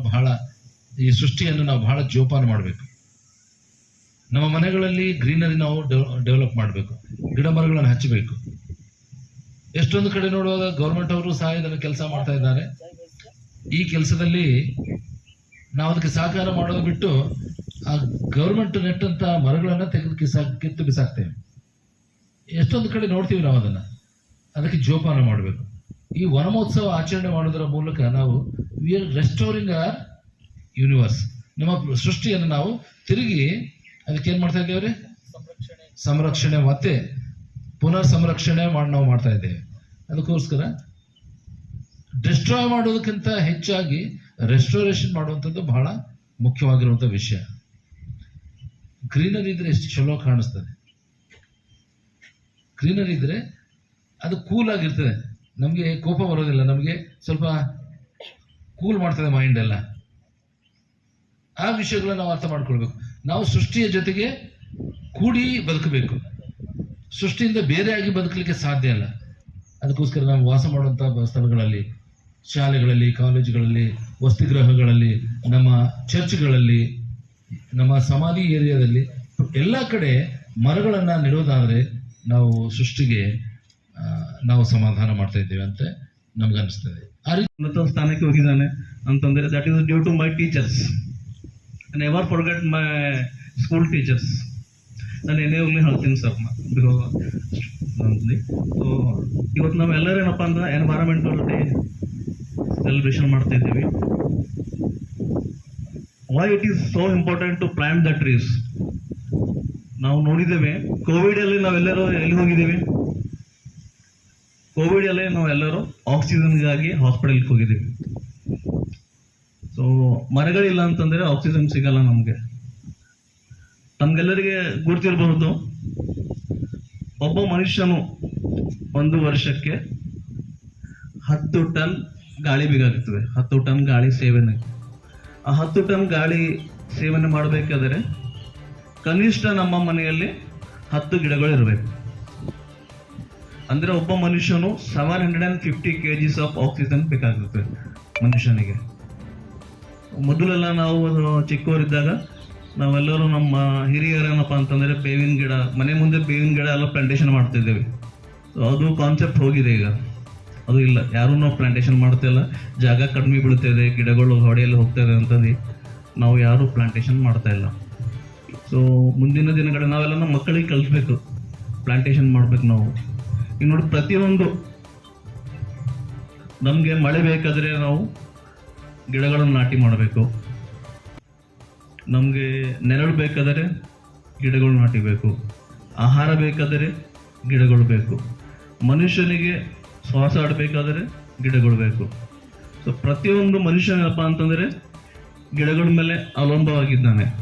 ಬಹಳ ಈ ಸೃಷ್ಟಿಯನ್ನು ನಾವು ಬಹಳ ಜೋಪಾನ ಮಾಡಬೇಕು. ನಮ್ಮ ಮನೆಗಳಲ್ಲಿ ಗ್ರೀನರಿ ನಾವು ಡೆವಲಪ್ ಮಾಡಬೇಕು. ಗಿಡ ಮರಗಳನ್ನು ಹಚ್ಚಬೇಕು. ಎಷ್ಟೊಂದು ಕಡೆ ನೋಡುವಾಗ ಗೌರ್ಮೆಂಟ್ ಅವರು ಸಹ ಇದನ್ನು ಕೆಲಸ ಮಾಡ್ತಾ ಇದ್ದಾರೆ. ಈ ಕೆಲಸದಲ್ಲಿ ನಾವು ಅದಕ್ಕೆ ಸಹಕಾರ ಮಾಡೋದು ಬಿಟ್ಟು ಆ ಗೌರ್ಮೆಂಟ್ ನೆಟ್ಟಂತ ಮರಗಳನ್ನ ತೆಗೆದು ಕಿಸಾ, ಕಿತ್ತು ಬಿಸಾಕ್ತೇವೆ. ಎಷ್ಟೊಂದು ಕಡೆ ನೋಡ್ತೀವಿ ನಾವು ಅದನ್ನ. ಅದಕ್ಕೆ ಜೋಪಾನ ಮಾಡಬೇಕು. ಈ ವನಮಹೋತ್ಸವ ಆಚರಣೆ ಮಾಡೋದರ ಮೂಲಕ ನಾವು we are restoring a universe ನಮ್ಮ ಸೃಷ್ಟಿಯನ್ನು ನಾವು ತಿರುಗಿ ಅದಕ್ಕೆ ಏನ್ ಮಾಡ್ತಾ ಇದ್ದೇವೆ ಸಂರಕ್ಷಣೆ. ಮತ್ತೆ ಪುನರ್ ಸಂರಕ್ಷಣೆ ಮಾಡಿ, ನಾವು ಮಾಡ್ತಾ ಇದ್ದೇವೆ. ಅದಕ್ಕೋಸ್ಕರ ಡಿಸ್ಟ್ರಾಯ್ ಮಾಡೋದಕ್ಕಿಂತ ಹೆಚ್ಚಾಗಿ ರೆಸ್ಟೋರೇಷನ್ ಮಾಡುವಂಥದ್ದು ಬಹಳ ಮುಖ್ಯವಾಗಿರುವಂಥ ವಿಷಯ. ಗ್ರೀನರಿ ಇದ್ರೆ ಎಷ್ಟು ಚಲೋ ಕಾಣಿಸ್ತದೆ. ಗ್ರೀನರಿ ಇದ್ರೆ ಅದು ಕೂಲ್ ಆಗಿರ್ತದೆ. ನಮಗೆ ಕೋಪ ಬರೋದಿಲ್ಲ. ನಮಗೆ ಸ್ವಲ್ಪ ಕೂಲ್ ಮಾಡ್ತದೆ ಮೈಂಡ್ ಎಲ್ಲ. ಆ ವಿಷಯಗಳನ್ನ ನಾವು ಅರ್ಥ ಮಾಡ್ಕೊಳ್ಬೇಕು. ನಾವು ಸೃಷ್ಟಿಯ ಜೊತೆಗೆ ಕೂಡಿ ಬದುಕಬೇಕು. ಸೃಷ್ಟಿಯಿಂದ ಬೇರೆಯಾಗಿ ಬದುಕಲಿಕ್ಕೆ ಸಾಧ್ಯ ಅಲ್ಲ. ಅದಕ್ಕೋಸ್ಕರ ನಾವು ವಾಸ ಮಾಡುವಂಥ ಸ್ಥಳಗಳಲ್ಲಿ, ಶಾಲೆಗಳಲ್ಲಿ, ಕಾಲೇಜುಗಳಲ್ಲಿ, ವಸತಿಗೃಹಗಳಲ್ಲಿ, ನಮ್ಮ ಚರ್ಚ್ಗಳಲ್ಲಿ, ನಮ್ಮ ಸಮಾಧಿ ಏರಿಯಾದಲ್ಲಿ ಎಲ್ಲ ಕಡೆ ಮರಗಳನ್ನು ನೆಡೋದಾದರೆ ನಾವು ಸೃಷ್ಟಿಗೆ ನಾವು ಸಮಾಧಾನ ಮಾಡ್ತಾ ಇದ್ದೇವೆ ಅಂತ ನಮ್ಗನ್ನಿಸ್ತದೆ ಆ ಉನ್ನತ ಸ್ಥಾನಕ್ಕೆ ಹೋಗಿದ್ದಾನೆ ಅಂತಂದ್ರೆ that is due to my teachers never forget my school teachers ನಾನು ಏನೇ ಹೋಗ್ಲಿ ಹೇಳ್ತೀನಿ ಸರ್ ಇವತ್ತು ನಾವು ಎಲ್ಲರೇನಪ್ಪ ಅಂದ್ರೆ ಎನ್ವೈರನ್ಮೆಂಟಲ್ ಡೇ ಸೆಲೆಬ್ರೇಷನ್ ಮಾಡ್ತಾ ಇದ್ದೀವಿ. Why it is so important to plant the trees ನಾವು ನೋಡಿದ್ದೇವೆ. ಕೋವಿಡ್ ಅಲ್ಲಿ ನಾವೆಲ್ಲರೂ ಎಲ್ಲಿ ಹೋಗಿದ್ದೀವಿ? ಕೋವಿಡ್ ಅಲ್ಲೇ ನಾವೆಲ್ಲರೂ ಆಕ್ಸಿಜನ್ಗಾಗಿ ಹಾಸ್ಪಿಟಲ್ಗೆ ಹೋಗಿದ್ದೀವಿ. ಸೊ ಮರಗಳಿಲ್ಲ ಅಂತಂದ್ರೆ ಆಕ್ಸಿಜನ್ ಸಿಗಲ್ಲ ನಮಗೆ. ತಮ್ಗೆಲ್ಲರಿಗೆ ಗುರ್ತಿರಬಹುದು ಒಬ್ಬ ಮನುಷ್ಯನು ಒಂದು ವರ್ಷಕ್ಕೆ ಹತ್ತು ಟನ್ ಗಾಳಿ ಬೇಕಾಗುತ್ತದೆ ಹತ್ತು ಟನ್ ಗಾಳಿ ಸೇವನೆ. ಆ ಹತ್ತು ಟನ್ ಗಾಳಿ ಸೇವನೆ ಮಾಡಬೇಕಾದರೆ ಕನಿಷ್ಠ ನಮ್ಮ ಮನೆಯಲ್ಲಿ ಹತ್ತು ಗಿಡಗಳು ಇರಬೇಕು ಅಂದ್ರೆ ಒಬ್ಬ ಮನುಷ್ಯನು seven hundred and fifty K Gs of oxygen ಬೇಕಾಗುತ್ತೆ ಮನುಷ್ಯನಿಗೆ. ಮೊದಲೆಲ್ಲ ನಾವು ಚಿಕ್ಕವರಿದ್ದಾಗ ನಾವೆಲ್ಲರೂ ನಮ್ಮ ಹಿರಿಯರೇನಪ್ಪ ಅಂತಂದ್ರೆ ಬೇವಿನ ಗಿಡ, ಮನೆ ಮುಂದೆ ಬೇವಿನ ಗಿಡ ಎಲ್ಲ ಪ್ಲಾಂಟೇಷನ್ ಮಾಡ್ತಿದ್ದೇವೆ. ಸೊ ಅದು ಕಾನ್ಸೆಪ್ಟ್ ಹೋಗಿದೆ ಈಗ. ಅದು ಇಲ್ಲ. ಯಾರೂ ನಾವು ಪ್ಲಾಂಟೇಷನ್ ಮಾಡ್ತಿಲ್ಲ ಜಾಗ ಕಡಿಮೆ ಬೀಳ್ತಾಯಿದೆ ಗಿಡಗಳು ಹೊಡೆಯಲ್ಲಿ ಹೋಗ್ತಾಯಿದೆ ಅಂತಂದು ನಾವು ಯಾರೂ ಪ್ಲಾಂಟೇಷನ್ ಮಾಡ್ತಾ ಇಲ್ಲ. ಸೊ ಮುಂದಿನ ದಿನಗಳ ನಾವೆಲ್ಲ ನಮ್ಮ ಮಕ್ಕಳಿಗೆ ಕಲಿಸ್ಬೇಕು. ಪ್ಲಾಂಟೇಷನ್ ಮಾಡ್ಬೇಕು ನಾವು. ಈಗ ನೋಡಿ, ಪ್ರತಿಯೊಂದು ನಮಗೆ ಮಳೆ ಬೇಕಾದರೆ ನಾವು ಗಿಡಗಳನ್ನು ನಾಟಿ ಮಾಡಬೇಕು. ನಮಗೆ ನೆರಳು ಬೇಕಾದರೆ ಗಿಡಗಳು ನಾಟಿಬೇಕು. ಆಹಾರ ಬೇಕಾದರೆ ಗಿಡಗಳು ಬೇಕು. ಮನುಷ್ಯನಿಗೆ ಶ್ವಾಸ ಆಡಬೇಕಾದರೆ ಗಿಡಗಳು ಬೇಕು. ಸೊ ಪ್ರತಿಯೊಂದು ಮನುಷ್ಯನಪ್ಪ ಅಂತಂದರೆ ಗಿಡಗಳ ಮೇಲೆ ಅವಲಂಬವಾಗಿದ್ದಾನೆ.